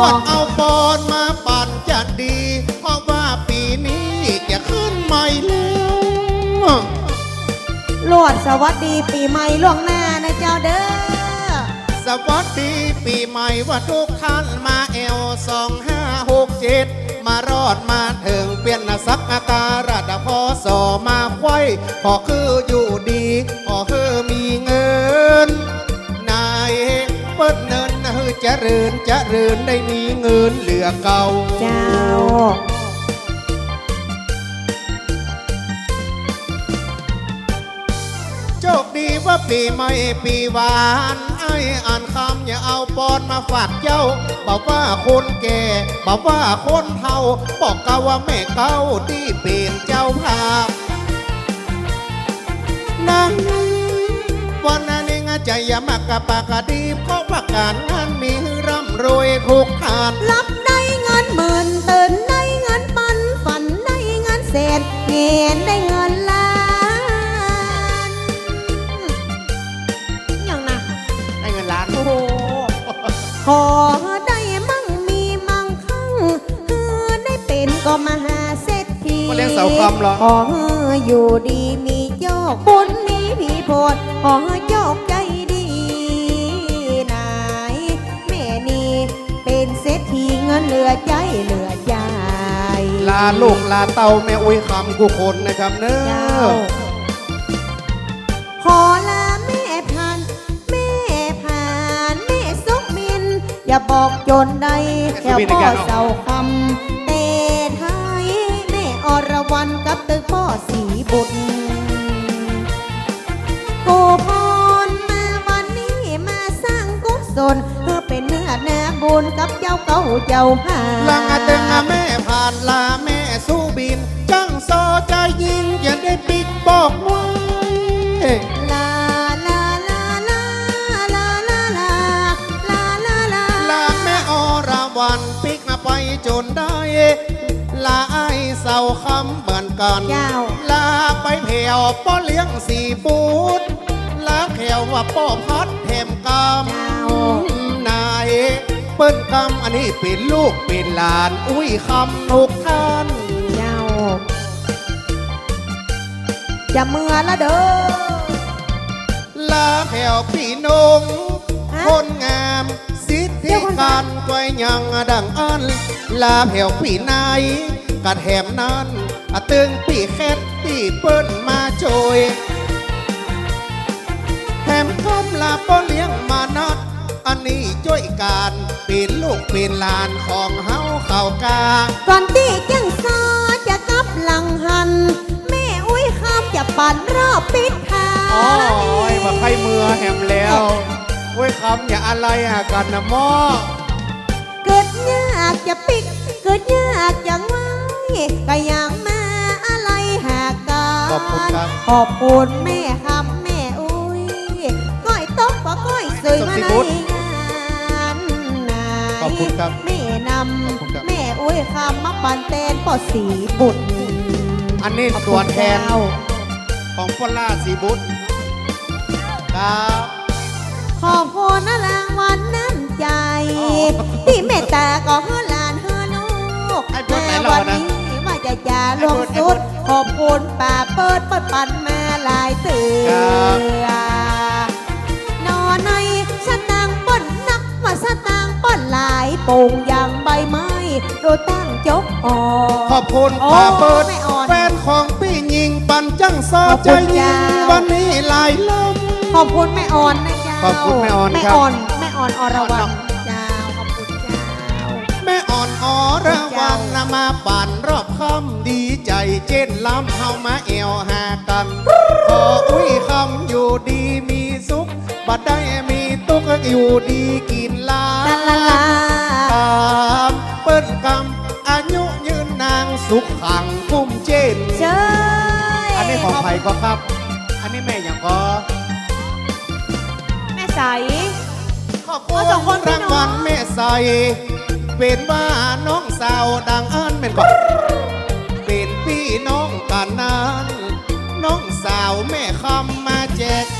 วดเอาบอลมาปั่นจะดี เพราะว่าปีนี้จะขึ้นใหม่แล้วลวดสวัสดีปีใหม่ล่วงหน้านะเจ้าเด้อ สวัสดีปีใหม่ว่าทุกท่านมาเอลสองห้าหกเจ็ดมารอดมาถึงเปลี่ยนสักอาการะดพอสอมาไขว้พอคืออยู่ดี พอคือมีง นินเฮือเจริญเริญได้มีเงินเหลือเก่า เจ้า โชคดีว่าปีใหม่ปีหวานไอ้อ่านคำอย่าเอาปอนมาฝากเจ้า บอกว่าคนแก่บอกว่าคนเฒ่า บอกกาว่าแม่เก้าที่เป็นเจ้าภาพนั่งวันนั้น ใจอย่ามากกะปากกะดีเพราะว่าการงานมีร่ำรวยทุกทานรับได้เงินหมื่นตื่นได้เงินปันฝันได้เงินเศษเงินได้เงินล้านอย่างนะได้เงินล้านโอ้โหขอได้มั่งมีมั่งคั่งเออได้เป็นก็มหาเศรษฐีมาเลี้ยงเสาคำเหรอขออยู่ดีมีโยกบุญมีผีโพดขอโยกใจ เงินเหลือใจเหลือใจลาลูกลาเต้าแม่อุ้ยคำกูคนนะครับเนอเจ้าะขอลาแม่ผ่านแม่ผ่านแม่สุกมิน อย่าบอกจนใดแค่พ่อเสาคำเตไทยแม่อรวรรณกับตึกพ่อสีบุตรกู นาบุญกับเจ้าเก่าเจ้าผ่าลาเตึงแม่ผ่านลาแม่สู้บินจังโซใจยิงอย่าได้ปิดบอกไว้ลาลาลาลาลาลาลาลาลาลาลาแม่อราวันปิกมาไปจนได้ลาไอเศร้าคำเหมือนกันเจ้าลาไปแผ่วป้อเลี้ยงสีปูดลาแผ่วว่าป้อพัดแถมกำเจ้านาย เปิ้นคำอันนี้เป็นลูกเป็นหลาน อุ้ยคำนุกท่านเจ้าจะเมื่อละเด้อลาแผ่วพี่นงฮะคนงามสิทเดี๋ธิยวก่อนการกวยยังดังอัน ลาแผ่วพี่นายกระแถมนั้นอะตึงปีแคทที่เปิ้นมาโจยแถมคำลาป้อเลี้ยงมานัด อันนี้จ้วยการเป็นลูกเป็นหลานของเฮาเข้ากาก่อนที่จังซอจะกลับหลังหัน แม่อุ้ยข้ามจะปั่นรอบปิดทางโอ้ยมาไข่มือแหมแล้วเว้ยคำอย่าอะไรหากันนะหม้อเกิดยากจะปิกเกิดยากจังไว้ก็ยังมาอะไรหากันขอบคุณครับขอบคุณแม่คำแม่อุ้ยก้อยตกก็ก้อยสวยมาในงานไหนขอบ คุณครับ แม่นขอบคุณครับำแม่อุ้ยคำมาปันเตนปอสีบุตรอันนี้ขอบตัคุวณแทน เจ้าของพลล่าสีบุตรครับขอบคุณนะรางวัลน้ำใจอ๋อที่เมตตาก็เฮอหลานเฮอลูกไอ้เบิร์ดไหนแม่รอวันนะนี้ว่าจะจาลงไอ้สุดเบิร์ดขอบคุณป่าเปิดเปิดปันมาหลายเตืครับอนอนในสตางค์ป้นนักว่าสตางค์ป้นหลาย โป่งอย่างใบไม้โดยตั้งจกออกขอบคุณโอ้ป้าเปิดไม่อ่อนแฟนของพี่ยิงปันจังซอขอบใจคุณยิงจ้า วันนี้หลายลม ขอบคุณแม่อ่อนนะเจ้าขอบคุณแม่อ่อนแม่ครับ อ่อนแม่อ่อนอรวรรณเจ้าขอบคุณเจ้า แม่อ่อนออระวันนะมาปั่นรอบค่ำดีใจเจนล้ำเฮามาเอวหากัน ขออุ้ยคำอยู่ดีมีสุข บัดได้มีตุกอยู่ดีกินลาลาลาลาตามเปิ้นกำอายุยืนนางสุขขังกุ้มเจนเจ้ยอันนี้ของไผ่ก็ครับ อันนี้แม่อย่างก็แม่ใสขอบคุณเอาสองคนพี่รางน้องวัลแม่ใสเป็นว่าน้องสาวดังอันเป็นก่อนเป็นพี่น้องกันนั้นน้องสาวแม่คำมาแจกแ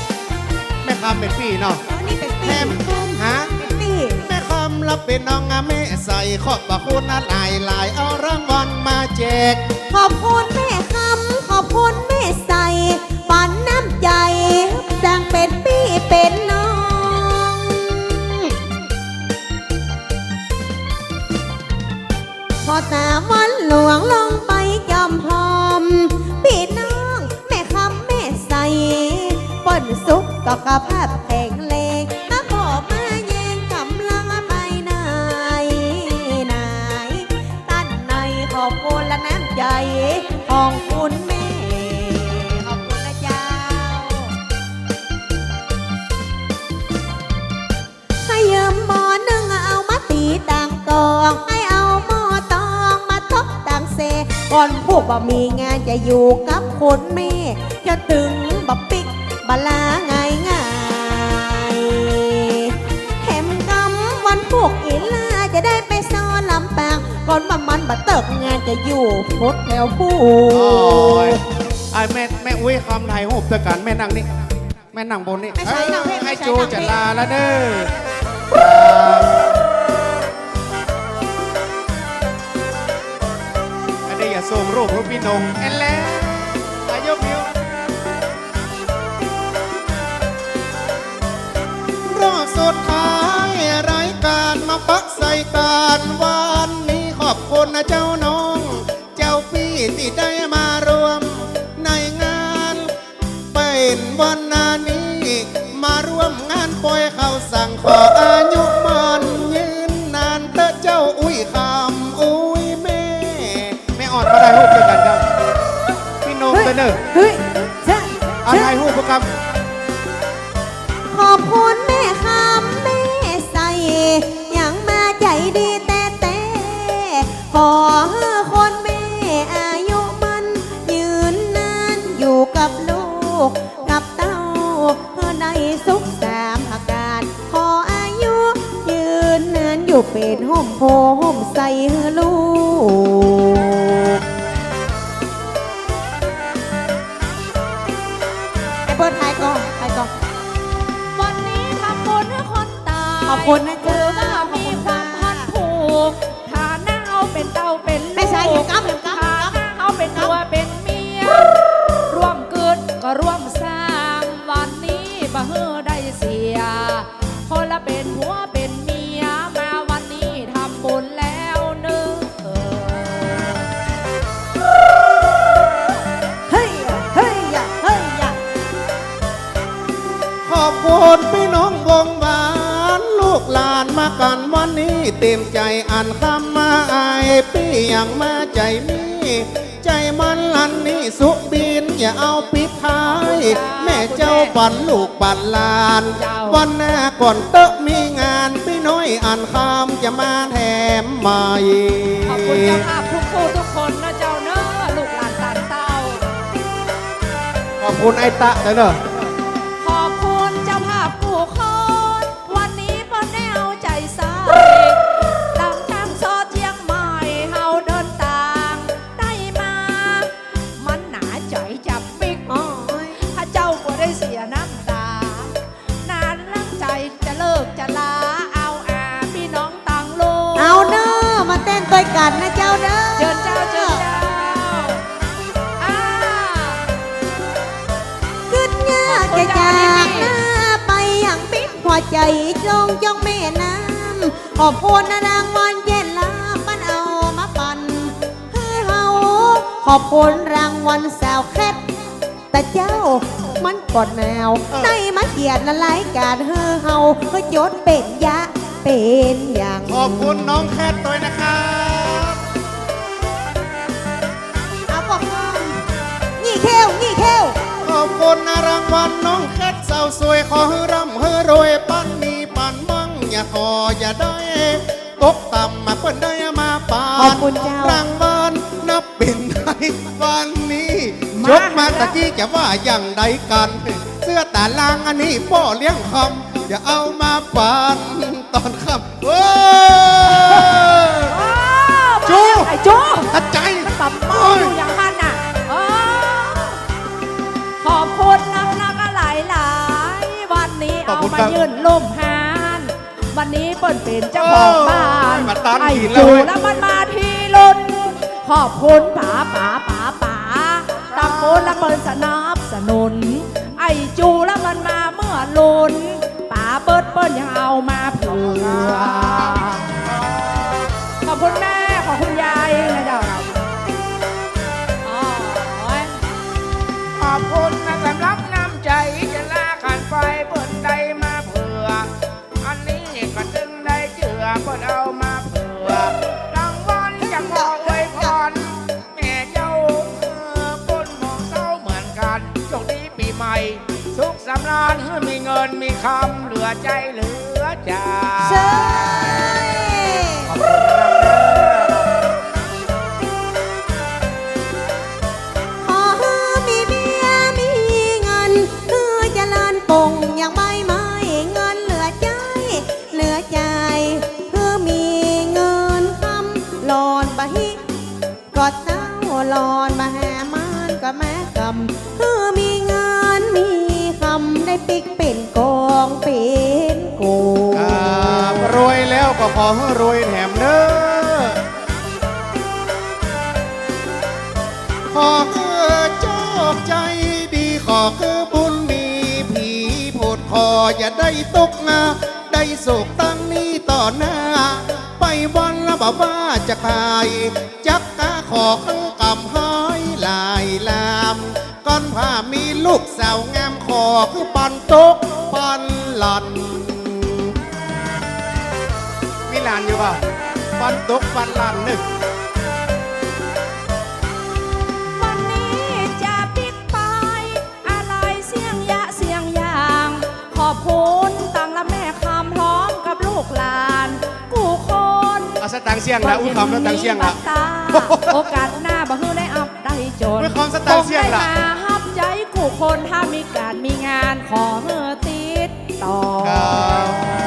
ม่คำเป็นพี่เนาะเออนี่เป็นแถปีมฮะเป็นปีแม่คำรับเป็นน้องอะแม่ใสขอบพระคุณนะหลายหลายๆเอารางวัลมาแจก ขอบคุณแม่คำขอบคุณแม่ใสปันน้ำใจดังเป็นพี่เป็นน้อง พอตาวันหลวงลง เปิ้นสุขก็กระภาพแข็งแรงถ้าบอมาแย่งกำลังไปไหนไหนตั้นในขอบคุณและน้ำใจของคุณแม่ ขอบคุณนะเจ้า ให้ยืมหมอนึ่งเอามาตีต่างกอง ให้เอาหม้อตองมาทบต่างเซก่อนพวกบ่มีงานจะอยู่กับคุณแม่จะถึงบัปิ กบลาง่ายง่ายแถมกำวันพวกอีลาจะได้ไปซ้อนลำปางก่อนมามันบัเติกงานจะอยู่พดแถวผู้โอ้ยไอ้แม่แม่อุ้ยคำไทยหูบด้วยกันแม่นั่งนี่แม่นั่งบนนี่ไม่ใช่นั่งเพลงไม่ให้ใช่จูนั่งเพลงจะลาแล้วเด้ออันนี้อย่าส่งรูปรูปพี่นงแอนแล้ เป็นวันนานี้ มาร่วมงานปล่อยเขาสั่งขอ สุขสามอาการ ขออายุ ยืนนานอยู่เป็นห่มโพห่มใส่ให้ลูกไอ้เบิร์ดไทยก่อนไทยก่อนวันนี้ทำบุญให้คนตาย ขอบคุณนะ อบคุณพี่น้องวงหวาน ลูกหลานมากันวันนี้เต็มใจอ่านคำมาอายพี่อย่างมาใจมีใจมันลันนี่สุบินอย่าเอาปิดท้าย แม่เจ้าปันลูกปันหลาน วันหน้าก่อนเตอะมีงาน พี่น้อยอ่านคำจะมาแถมใหม่ขอบคุณเจ้าภาพทุกคู่ทุกคนนะเจ้าเนอะลูกหลานตานเต้าขอบคุณไอ้ตะเด้อเนอะ เต้นด้วยกันนะเจ้าเด้อ เจิญเจ้าเจิญเจ้าอ่า ขึ้นยากจะจากหน้าไปอย่างปิ๊บหัวใจจงจ้องแม่น้ำขอบคุณนะนางวันเย็นลามันเอามาปั่นให้เฮาขอบคุณรางวัลสาวแคทแต่เจ้ามันกดแนว ได้มาเกียรติละรายการเฮอเฮาเฮอจดเป็นยะ เป็นอย่าง ขอบคุณน้องแคทด้วยนะครับเอาบอกว่านี่เข้วนี่เข้วขอบคุณนะรางวัลน้องแคทสาวสวยขอให้ร่ำให้รวยปั้นมีปั้นมั่งอย่าขออย่าได้ตกต่ำมาเปิ้นได้มาปานขอบคุณเจ้ารางวัลนับเป็นไทยวันนี้ยกมาตะกี้จะว่าอย่างใดกัน เสื้อตาลางอันนี้พ่อเลี้ยงคำอย่าเอามาปาน ตอนค่ำเว้ย จู ไอ้จูทัดใจตับหม้ออยู่อย่างมันน่ะเออขอบคุณนักนักหลายหลายๆวันนี้ขอบเอาคุณมาครับยืนล่มหานบวันนี้เปิ้นเป็นเจ้าของบ้านโอ้ยมาตามไอ้กินแล้วจูเว้ย แล้วมันมาที่ลุนขอบคุณป๋าป๋าป๋าป๋าตะโกนและเปิ้นสนับสนุน ไอ้จูแล้วมันมาเมื่อลุนป๋า เบิดเปิ้ลยังเอามาเผื่อขอบคุณแม่ ขอบคุณยายนะเจ้า นมีคำเหลือใจเหลือใจเชยขอบคุณครับเด้อขอให้มีเบียร์มีเงิน คือเจะลานปงอย่างใบไม้เงินเหลือใจ เหลือใจคือมีเงินคำหลอนบะฮิก็เจ้าหลอนบะแหมันก็แม่กำ ก็ขอให้รวยแถมเด้อขอคือโชคใจดีขอคือบุญมีผีผดคออย่าได้ตกงาได้สุขตั้งนี้ต่อหน้า ไปวันละบ่าว่าจะขาย จักกะขอข้างกำห้อยลายลามก้อนผ้ามีลูกสาวงามขอคือปันตกปันหลันานอยู่ป่ะปันตกปันหลันหนึ่งวันนี้จะปิกไปอะไรเสียงยะเสียงยาง ขอบคุณตังและแม่คำพร้อมกับลูกหลาน กูคนเอาสตังค์เสียงละอุ้ยคำแล้วตังค์เสียงละบัตตาโอกาสหน้าบ่ฮือได้อัพได้จนอุ้ยคำสตังค์เสียงละคได้มาฮับใจกูคนถ้ามีการมีงานขอเฮอติดต่อ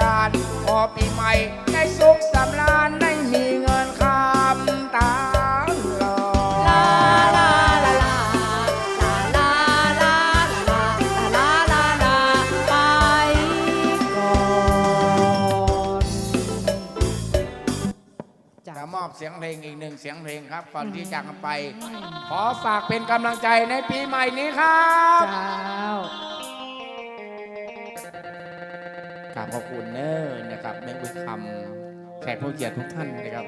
การ พอปีใหม่ได้สุขสำราญได้มีเงินคำตามรอลาลาลาลาลาลาลาลาลาลาลาไปก่อนจะมอบเสียงเพลงอีกหนึ่งเสียงเพลงครับ ก่อนที่จากกันไป ขอฝากเป็นกำลังใจในปีใหม่นี้ครับ เจ้า กราบขอบคุณเนอร์นะครับแม่บุญคำแขกผู้เกียรติทุกท่านนะครับ